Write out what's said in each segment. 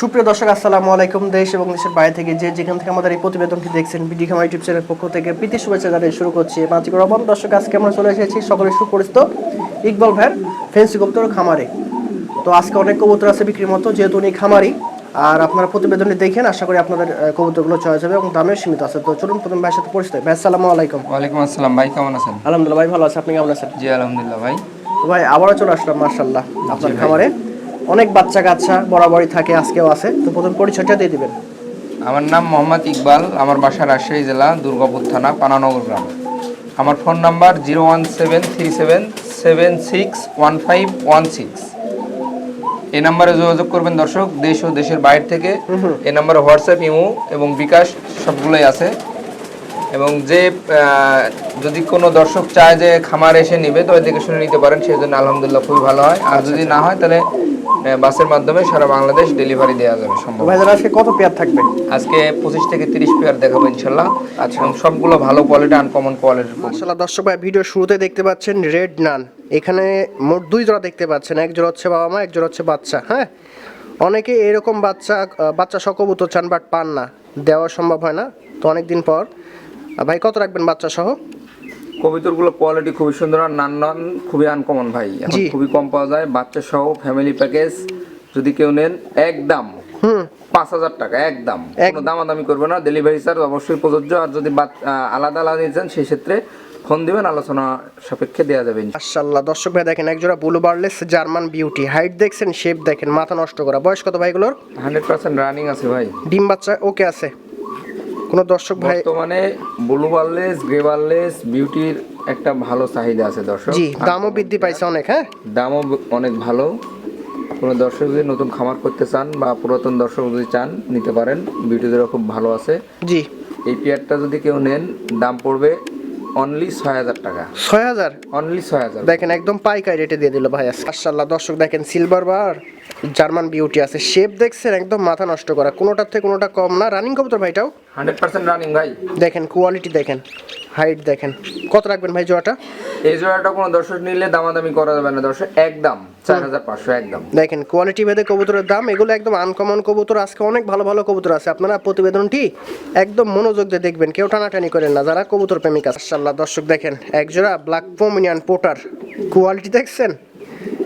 সুপ্রিয় দর্শক আসসালামু আলাইকুম দেশ এবং দেশের বাইরে থেকে যে যেখান থেকে আমাদের এই প্রতিবেদনটি দেখছেন বিডি খামা ইউটিউব চ্যানেলের পক্ষ থেকে প্রীতি শুভেচ্ছা জানিয়ে শুরু করছি মাঝিক রহমান দর্শক আজকে আমরা চলে এসেছি সকলের সুপরিচিত ইকবাল ভাইয়ের ফেন্সি কবুতর খামারে। তো আজকে অনেক কবুতর আছে বিক্রির মতো যেহেতু উনি খামারি আর আপনারা প্রতিবেদনটি দেখেন আশা করি আপনাদের কবুতরগুলো চয়েস হবে এবং দামের সীমিত আছে। তো চলুন প্রথম ভাইয়ের সাথে পরিচিত ভাই আসসালামু আলাইকুম। ওয়ালাইকুম আসসালাম ভাই কেমন আছেন? আলহামদুলিল্লাহ ভাই ভালো আছে। আপনি কেমন আছেন? জি আলহামদুলিল্লাহ ভাই। ভাই আবারও চলে আসলাম মার্শাল্লাহ আপনার। খামারে। অনেক বাচ্চা কাচ্চা বরাবরই থাকে আজকেও আছে। তো প্রথম পরিচয়টা দিয়ে দিবেন। আমার নাম মোহাম্মদ ইকবাল আমার বাসা রাজশাহী জেলা দুর্গাপুর থানা পানানগর গ্রাম। আমার phone number zero one seven three seven seven six one five one six. এই নাম্বারে যোগাযোগ করবেন দর্শক দেশ ও দেশের বাইরে থেকে। এই নাম্বারে হোয়াটসঅ্যাপ ইমো এবং বিকাশ সবগুলোই আছে। এবং যে যদি কোনো দর্শক চায় যে খামার এসে নিবে তো দেখে শুনে নিতে পারেন সেই জন্য আলহামদুলিল্লাহ খুবই ভালো হয়। আর যদি না হয় তাহলে বাসের মাধ্যমে সারা বাংলাদেশ ডেলিভারি দেওয়া যাবে সম্ভব। ভাই আজকে কত পেয়ার থাকবে? আজকে পঁচিশ থেকে তিরিশ পেয়ার দেখাবো ইনশাল্লাহ। আচ্ছা। সবগুলো ভালো কোয়ালিটি আনকমন কোয়ালিটির মাশাআল্লাহ দর্শক ভাই ভিডিও শুরুতে দেখতে পাচ্ছেন রেড নান এখানে মোট দুই জোড়া দেখতে পাচ্ছেন এক জোড়া হচ্ছে বাবা মা এক জোড়া হচ্ছে বাচ্চা হ্যাঁ? অনেকে এরকম বাচ্চা বাচ্চা সকবুতর চান বাট পান না। দেওয়া সম্ভব হয় না তো অনেকদিন পর। ভাই কত রাখবেন বাচ্চা সহ? কবিতরগুলো কোয়ালিটি খুবই সুন্দর আর নান নান খুবই আনকমন ভাই। খুবই কম পাওয়া যায়। বাচ্চা সহ ফ্যামিলি প্যাকেজ যদি কেউ নেন একদম হুম। পাঁচ হাজার টাকা একদম। এক- কোনো দামাদামি করবে না। ডেলিভারি চার্জ অবশ্যই প্রযোজ্য। আর যদি আলাদা আলাদা নিচ্ছেন সেই ক্ষেত্রে ফোন দিবেন আলোচনা সাপেক্ষে দেওয়া যাবে। মাশাআল্লাহ। দর্শক ভাই দেখেন এক জোড়া ব্লু বার্লেস জার্মান বিউটি হাইট দেখছেন শেপ দেখেন মাথা নষ্ট করা। বয়স কত ভাইগুলোর? হান্ড্রেড পার্সেন্ট রানিং আছে ভাই। ডিম বাচ্চা ওকে আছে। কোন দর্শক ভাই বর্তমানে ব্লু বারলেস গ্রে ওয়ারলেস বিউটির একটা ভালো চাহিদা আছে দর্শক। জি দামও বৃদ্ধি পাইছে অনেক হ্যাঁ? দামও অনেক ভালো। কোনো দর্শক যদি নতুন খামার করতে চান বা পুরাতন দর্শক যদি চান নিতে পারেন। বিউটিদেরও খুব ভালো আছে। জি। এই পেয়ারটা যদি কেউ নেন দাম পড়বে অনলি ছয় হাজার টাকা। ছয় হাজার? অনলি ছয় হাজার। দেখেন একদম পাইকারি রেটে দিয়ে দিল ভাই মাশাআল্লাহ দর্শক দেখেন সিলভার বার জার্মান বিউটি আছে। শেপ দেখছেন একদম মাথা নষ্ট করা। কোনোটার থেকে কোনোটা কম না। রানিং কবুতর ভাইটাও হান্ড্রেড পার্সেন্ট রানিং ভাই। দেখেন কোয়ালিটি দেখেন হাইট দেখেন। কত রাখবেন ভাই জোড়াটা? এই জোড়াটা কোনো দর্শক নিলে দামাদামি করা যাবে না দর্শক একদম। দেখেন কোয়ালিটি ভেদে কবুতরের দাম এগুলো একদম আনকমন কবুতর। আজকে অনেক ভালো ভালো কবুতর আছে। আপনারা প্রতিবেদনটি একদম মনোযোগ দিয়ে দেখবেন কেউ টানাটানি করেন না। যারা কবুতর প্রেমিক আছে মাশাআল্লাহ দর্শক দেখেন একজোড়া ব্ল্যাক পোমিনিয়ান পোটার কোয়ালিটি দেখছেন?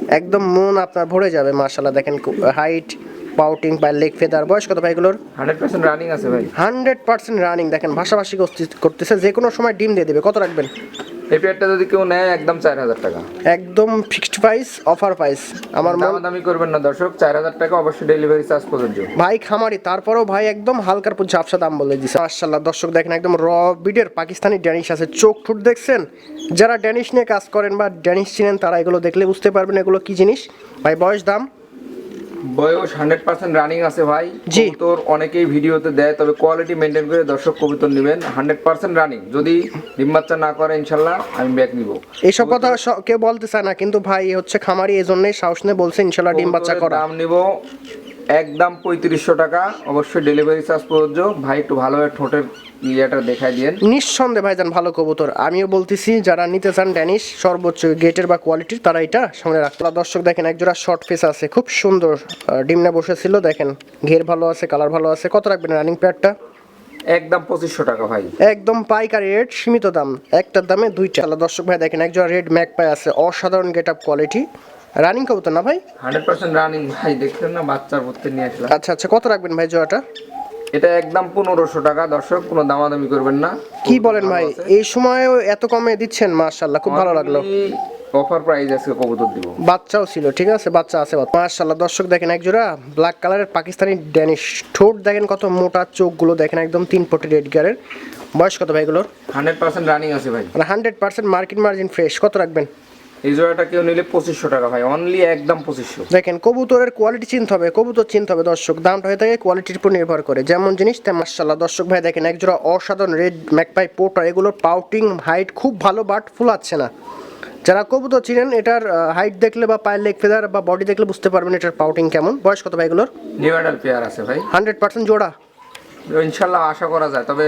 একদম মন আপনার ভরে যাবে মাশাআল্লাহ দেখেন হাইট পাউটিং বা লেগ ফেদার বয়স কত ভাইগুলোর হান্ড্রেড পার্সেন্ট রানিং আছে ভাই। হান্ড্রেড পার্সেন্ট রানিং দেখেন ভাষাভাষি করতে- করতেছে যে কোনো সময় ডিম দিয়ে দেবে। কত রাখবেন? এই পেয়ারটা যদি কেউ নেয় একদম চার হাজার টাকা। একদম ফিক্সড প্রাইস অফার প্রাইস আমার দামাদামি করবেন না দর্শক চার হাজার টাকা অবশ্যই ডেলিভারি চার্জ প্রযোজ্য ভাই খামারি তারপরেও ভাই একদম হালকার পুর ঝাপসা দাম বলে দিছে। মাশাআল্লাহ দর্শক দেখেন একদম র বিডের পাকিস্তানি ড্যানিশ আছে। চোখ ঠুট দেখছেন? যারা ড্যানিশ নিয়ে কাজ করেন বা ড্যানিশ চিনেন তারা এগুলো দেখলে বুঝতে পারবেন এগুলো কি জিনিস। ভাই বয়স দাম বয়স হান্ড্রেড পার্সেন্ট রানিং আছে ভাই। জি। কবুতর অনেকেই ভিডিওতে দেয় তবে কোয়ালিটি মেনটেন করে দর্শক কবুতর নেবেন। হান্ড্রেড পার্সেন্ট রানিং যদি ডিম বাচ্চা না করে ইনশাল্লাহ আমি ব্যাক নিব। এইসব কথা কেউ বলতে চায় না কিন্তু ভাই হচ্ছে খামারি এই জন্যই সাহস নিয়ে বলছে ইনশাল্লাহ ডিম বাচ্চা করা। দাম নিব একদম পঁয়ত্রিশশো টাকা। অবশ্যই ডেলিভারি চার্জ প্রযোজ্য। ভাই একটু ভালোভাবে ঠোঁটের ইয়েটা দেখাই দিয়েন। নিঃসন্দেহে ভাইজান ভালো কবুতর। আমিও বলতেছি যারা নিতে চান ড্যানিশ সর্বোচ্চ গেটের বা কোয়ালিটির তারা এটা সামনে রাখতে। দর্শক দেখেন একজোড়া শর্ট ফেস আছে। খুব সুন্দর ডিমনা বসেছিল। দেখেন ঘের ভালো আছে কালার ভালো আছে। কত রাখবেন রানিং প্যাডটা একদম পঁচিশশো টাকা ভাই। একদম পাইকারি রেট সীমিত দাম। একটার দামে দুইটা। দর্শক ভাই দেখেন একজোড়া রেড ম্যাক পাই আছে। অসাধারণ গেট আপ কোয়ালিটি রানিং কবুতর না ভাই? হান্ড্রেড পার্সেন্ট রানিং ভাই দেখলেন না? বাচ্চার ভর্তি নিয়ে আসলাম। আচ্ছা আচ্ছা কত রাখবেন ভাই জোড়াটা? এটা একদম পনেরোশো টাকা দর্শক কোনো দামাদামি করবেন না। কি বলেন ভাই? এই সময় এত কমে দিচ্ছেন মাশাল্লাহ খুব ভালো লাগল। অফার প্রাইস আজকে কবুতর দিব। বাচ্চাও ছিল ঠিক আছে? বাচ্চা আছে মাশাল্লাহ দর্শক দেখেন এক জোড়া ব্ল্যাক কালারের পাকিস্তানি ড্যানিশ ঠোঁট। দেখেন কত মোটা চোখগুলো দেখেন একদম তিন পটি রেড গিয়ারের বয়স কত ভাইগুলোর হান্ড্রেড পার্সেন্ট রানিং আছে ভাই। মানে hundred percent market margin fresh কত রাখবেন? এই জোড়াটা কেউ নিলে পঁচিশশো টাকা ভাই অনলি একদম পঁচিশশো। দেখেন কবুতরের কোয়ালিটি চিনতে হবে কবুতর চিনতে হবে। দর্শক দামটা হয়ে থাকে কোয়ালিটির উপর নির্ভর করে। যেমন জিনিস তেমন মার্শাল্লাহ দর্শক ভাই দেখেন একজোড়া অসাধারণ রেড ম্যাকপাই পোটার এগুলোর পাউটিং হাইট খুব ভালো বাট ফুলাচ্ছে না। যারা কবুতর চিনেন এটার হাইট দেখলে বা পায়ের লেগ ফেদার বা বডি দেখলে বুঝতে পারবেন এটার পাউটিং কেমন। বয়স কত ভাই এগুলোর? নিউডাল পেয়ার আছে ভাই। হান্ড্রেড পার্সেন্ট জোড়া। ইনশাল্লাহ আশা করা যায়। তবে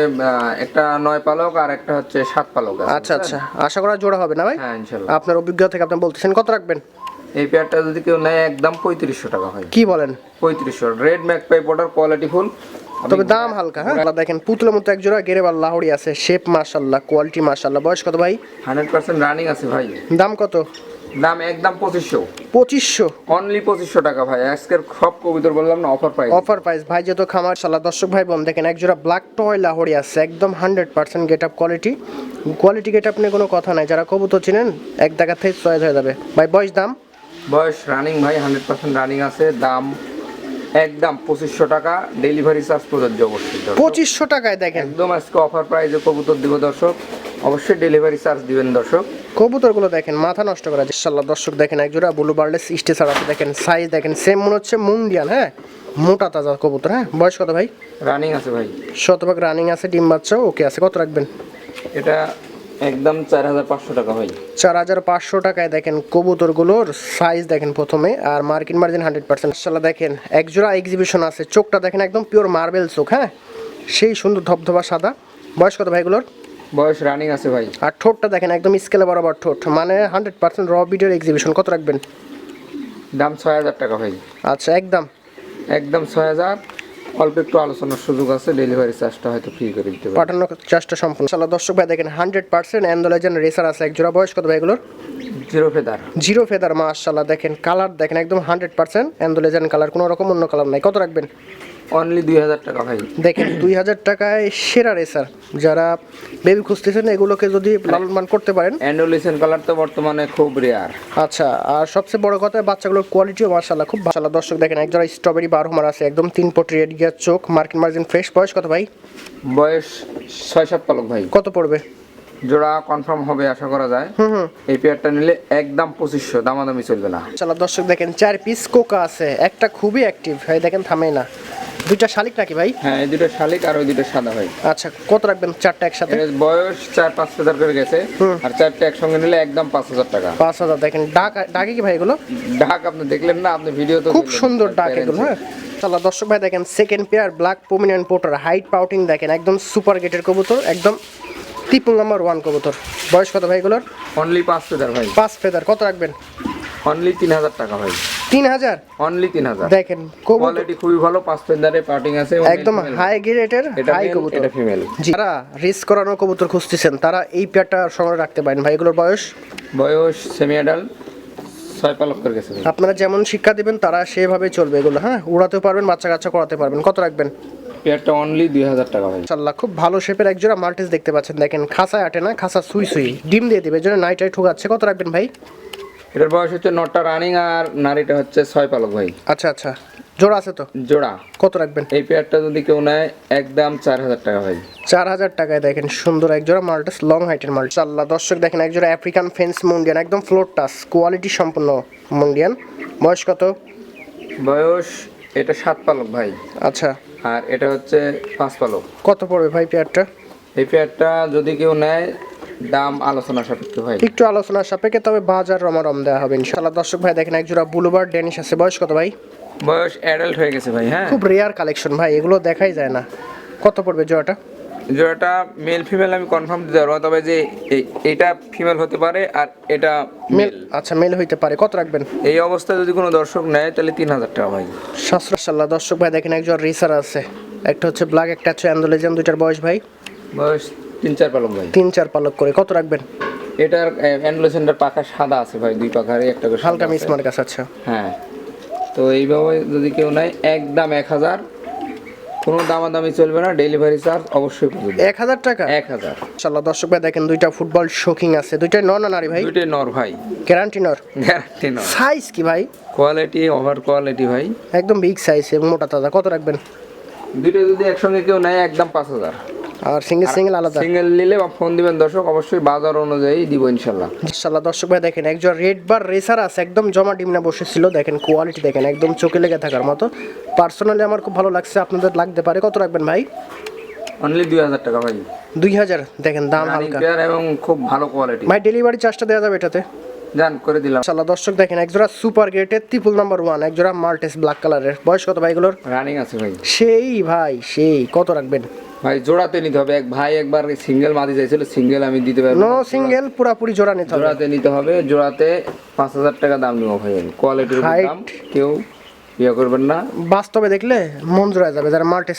একটা নয় পালক আর একটা হচ্ছে সাত পালক আচ্ছা আচ্ছা। আশা করা জোড়া হবে না ভাই? হ্যাঁ ইনশাল্লাহ। আপনার অভিজ্ঞতা থেকে আপনি বলতেছেন কত রাখবেন? এই পেয়ারটা যদি কেউ নেয় একদম পঁয়ত্রিশশো টাকা হয় কি বলেন? পঁয়ত্রিশশো। রেড ম্যাক পাই বর্ডার কোয়ালিটি ফুল তবে দাম হালকা হ্যাঁ? দেখেন পুতুলের মতো এক জোড়া গেরেবার লাহড়ি আছে শেপ মাশাল্লাহ কোয়ালিটি মাশাল্লাহ বয়স কত ভাই? হান্ড্রেড পার্সেন্ট রানিং আছে ভাই। দাম কত? দাম একদম পঁচিশশো। পঁচিশশো। অনলি পঁচিশশো টাকা ভাই। আজকের সব কবিতর বললাম না অফার প্রাইস অফার প্রাইস ভাই যেহেতু খামার সাল্লাহ দর্শক ভাই বোন দেখেন এক জোড়া ব্ল্যাক টয় লাহড়ি আছে একদম hundred percent get up quality quality get up নিয়ে কোনো কথা নাই। যারা কবুতর চিনেন এক জায়গা থেকে চয়েস হয়ে যাবে। ভাই বয়স দাম? বয়স রানিং ভাই হান্ড্রেড পার্সেন্ট রানিং আছে। দাম একদম পঁচিশশো টাকা। ডেলিভারি চার্জ প্রযোজ্য অবশ্যই পঁচিশশো টাকায় দেখেন। একদম আজকে অফার প্রাইসে কবুতর দিব দর্শক। অবশ্যই ডেলিভারি চার্জ দিবেন দর্শক। কবুতরগুলো দেখেন মাথা নষ্ট করা যায়। ইনশাল্লাহ দর্শক দেখেন এক জোড়া ব্লু বার্লেস স্টেসার আছে দেখেন সাইজ দেখেন সেম মনে হচ্ছে মুন্ডিয়ান হ্যাঁ? মোটা তাজা কবুতর হ্যাঁ? বয়স কত ভাই? রানিং আছে ভাই। শতভাগ রানিং আছে ডিম বাচ্চা ওকে আছে। কত রাখবেন? এটা একদম চার হাজার পাঁচশো টাকা ভাই। চার হাজার পাঁচশো টাকায় দেখেন কবুতরগুলোর সাইজ দেখেন প্রথমে আর মার্কিন মার্জিন হান্ড্রেড পার্সেন্ট ইনশাল্লাহ দেখেন এক জোড়া এক্সিবিশন আছে চোখটা দেখেন একদম পিওর মার্বেল চোখ হ্যাঁ? সেই সুন্দর ধবধবা সাদা। বয়স কত ভাইগুলোর বয়স রানিং আছে ভাই। আর ঠোঁটটা দেখেন একদম স্কেলে বরাবর ঠোঁট। মানে হান্ড্রেড পার্সেন্ট র বিডিওর এক্সিবিশন কত রাখবেন? দাম ছয় হাজার টাকা ভাই। আচ্ছা একদম। একদম ছয় হাজার। অল্প একটু আলোচনার সুযোগ আছে ডেলিভারি চার্জটা হয়তো ফ্রি করে দিতে পারি। পাঠানোর চেষ্টা সম্পূর্ণ। সাল্লাহ দর্শক ভাই দেখেন হান্ড্রেড পার্সেন্ট অ্যান্ডোলাইজেন রেসার আছে। এক জোড়া বয়স কত ভাই এগুলোর? জিরো ফেদার জিরো ফেদার মাশাল্লাহ দেখেন কালার দেখেন একদম হান্ড্রেড পার্সেন্ট অ্যান্ডোলাইজেন কালার কোনো রকম অন্য কালার নাই। কত রাখবেন? অনলি দুই হাজার টাকা ভাই। দেখেন দুই হাজার টাকায় সেরা রেসার যারা বেবি খুঁজতেছেন এগুলোকে যদি লালন পালন করতে পারেন। অ্যান্ডোলিসেন কালার তো বর্তমানে খুব রেয়ার আচ্ছা আর সবচেয়ে বড় কথা বাচ্চাগুলোর কোয়ালিটিও মার্শাল্লাহ খুব ভালো দর্শক দেখেন একজোড়া স্ট্রবেরি বারোমার আছে একদম তিন পটি রেডিয়ার চোখ মার্কিন মার্জিন ফ্রেশ বয়স কত ভাই? বয়স ছয় সাত পালক ভাই। কত পড়বে? জোড়া কনফার্ম হবে আশা করা যায়। হুম হুম। এই পেয়ারটা নিলে একদম পঁচিশশো দামাদামি চলবে না। চালা দর্শক দেখেন চার পিস কোকা আছে একটা খুবই অ্যাক্টিভ ভাই দেখেন থামেই না। দুইটা শালিক নাকি ভাই? হ্যাঁ এই দুটো শালিক আর ওই দুটো সাদা ভাই। আচ্ছা কত রাখবেন চারটা একসাথে? এর বয়স চার পাঁচ হাজার করে গেছে। আর চারটে একসঙ্গে নিলে একদম পাঁচ হাজার টাকা। পাঁচ হাজার দেখেন ডাক ডাকে কি ভাই এগুলো? ডাক আপনি দেখলেন না আপনি ভিডিও তো খুব সুন্দর ডাক এগুলো হ্যাঁ। চালা দর্শক ভাই দেখেন second pair black pomeranian pouter height pouting দেখেন একদম সুপার গেটের কবুতর একদম ট্রিপল নাম্বার ওয়ান কবুতর। বয়স কত ভাই এগুলোর? অনলি পাঁচ হাজার ভাই। পাঁচ ফেদার কত রাখবেন? অনলি তিন হাজার টাকা ভাই। তিন হাজার অনলি তিন হাজার দেখেন কোয়ালিটি খুবই ভালো পাঁচ ফেদারে পার্টিং আছে একদম হাই গ্রেডের হাই কবুতর। এটা ফিমেল যারা রিস্ক করানো কবুতর খুঁজতেছেন তারা এই পেয়ারটা সংগ্রহ রাখতে পারেন। ভাই এগুলোর বয়স? বয়স সেমি অ্যাডাল্ট। আপনারা যেমন শিক্ষা দিবেন তারা সেভাবে চলবে এগুলো হ্যাঁ? উড়াতেও পারবেন বাচ্চা কাচ্চা করাতে পারবেন। কত রাখবেন? পেয়ারটা অনলি দুই হাজার টাকা ভাই। ইনশাল্লাহ খুব ভালো শেপের একজোড়া মাল্টিস দেখতে পাচ্ছেন। দেখেন খাসায় আটে না খাসা সুই সুই। ডিম দিয়ে দেবে জন্য নাইটাই ঠুকাচ্ছে। কত রাখবেন ভাই? এটার বয়স হচ্ছে নটা রানিং আর নারীটা হচ্ছে ছয় পালক ভাই। আচ্ছা আচ্ছা। জোড়া আছে তো? জোড়া। কত রাখবেন? এই পেয়ারটা যদি কেউ নেয় একদম চার হাজার টাকা ভাই। চার হাজার টাকায় দেখেন সুন্দর একজোড়া মাল্টাস লং হাইটের মাল্টাস আল্লাহ দর্শক দেখেন একজোড়া আফ্রিকান ফেন্স মুন্ডিয়ান একদম ফ্লোর টাস কোয়ালিটি সম্পন্ন মুন্ডিয়ান বয়স কত? বয়স এটা সাত পালক ভাই। আচ্ছা। আর এটা হচ্ছে পাঁচ পালক। কত পড়বে ভাই পেয়ারটা এই পেয়ারটা যদি কেউ নেয় দাম আলোচনা সাপেক্ষ ভাই। একটু আলোচনার সাপেক্ষে তবে বাজার রমারম দেওয়া হবে ইনশাআল্লাহ। দর্শক ভাই দেখেন একজোড়া বুলুবার ডেনিশ আছে। বয়স কত ভাই? বয়স অ্যাডাল্ট হয়ে গেছে ভাই হ্যাঁ। খুব রেয়ার কালেকশন ভাই এগুলো দেখাই যায় না। কত পড়বে জোড়াটা? জোড়াটা মেল ফিমেল আমি কনফার্ম দিতে পারব তবে যে এটা ফিমেল হতে পারে আর এটা মেল আচ্ছা মেল হইতে পারে। কত রাখবেন? এই অবস্থায় যদি কোনো দর্শক নেয় তাহলে তিন হাজার টাকা ভাই। শাস্ত্রাশাল্লাহ দর্শক ভাই দেখেন একজন রিসার আছে। একটা হচ্ছে ব্ল্যাক একটা হচ্ছে অ্যান্ডোলেজিয়াম দুইটার বয়স ভাই। বয়স তিন চার পালক ভাই। তিন চার পালক করে। কত রাখবেন? এটার অ্যান্ডোলেশনটার পাখা সাদা আছে ভাই দুই পাখারই একটা করে হালকা আছে। মিস মার্ক আছে আচ্ছা। হ্যাঁ। তো এইভাবে যদি কেউ নেয় একদম এক হাজার। কোনো দামাদামি চলবে না ডেলিভারি চার্জ অবশ্যই প্রযোজ্য। এক হাজার টাকা? এক হাজার। ইনশাল্লাহ দর্শক ভাই দেখেন দুইটা ফুটবল শোকিং আছে। দুইটাই নর না নারী ভাই? দুইটাই নর ভাই। গ্যারান্টি নর? গ্যারান্টি নর। সাইজ কি ভাই? কোয়ালিটি ওভার কোয়ালিটি ভাই। একদম বিগ সাইজ এবং মোটা তাজা। কত রাখবেন? দুইটা যদি একসঙ্গে কেউ নেয় একদম পাঁচ হাজার। আর সিঙ্গেল সিঙ্গেল আলাদা? সিঙ্গেল নিলে বা ফোন দিবেন দর্শক অবশ্যই বাজার অনুযায়ী দিব ইনশাল্লাহ ইনশাল্লাহ দর্শক ভাই দেখেন একজন রেড বার রেসার আছে একদম জমা ডিমনা বসেছিল দেখেন কোয়ালিটি দেখেন একদম চোখে লেগে থাকার মতো। পার্সোনালি আমার খুব ভালো লাগছে আপনাদের লাগতে পারে। কত রাখবেন ভাই? অনলি দুই হাজার টাকা ভাই। দুই হাজার দেখেন দাম হালকা। এবং খুব ভালো কোয়ালিটি ভাই ডেলিভারি চার্জটা দেওয়া যাবে এটাতে? জান করে দিলাম। ইনশাল্লাহ দর্শক দেখেন একজোড়া সুপার গ্রেটের ট্রিপল নাম্বার ওয়ান একজোড়া মাল্টেস ব্ল্যাক কালারের বয়স কত ভাইগুলোর রানিং আছে ভাই। সেই ভাই সেই কত রাখবেন? ভাই জোড়াতে নিতে হবে। এক ভাই একবার সিঙ্গেল মাদি চাইছিল সিঙ্গেল আমি দিতে পারব নো। সিঙ্গেল পুরাপুরি জোড়া নিতে হবে। জোড়াতে নিতে হবে জোড়াতে পাঁচ হাজার টাকা দাম নেব ভাই আমি। কোয়ালিটির দাম কেউ ইয়ে করবেন না। বাস্তবে দেখলে মন জোড়া যাবে যারা মাল্টি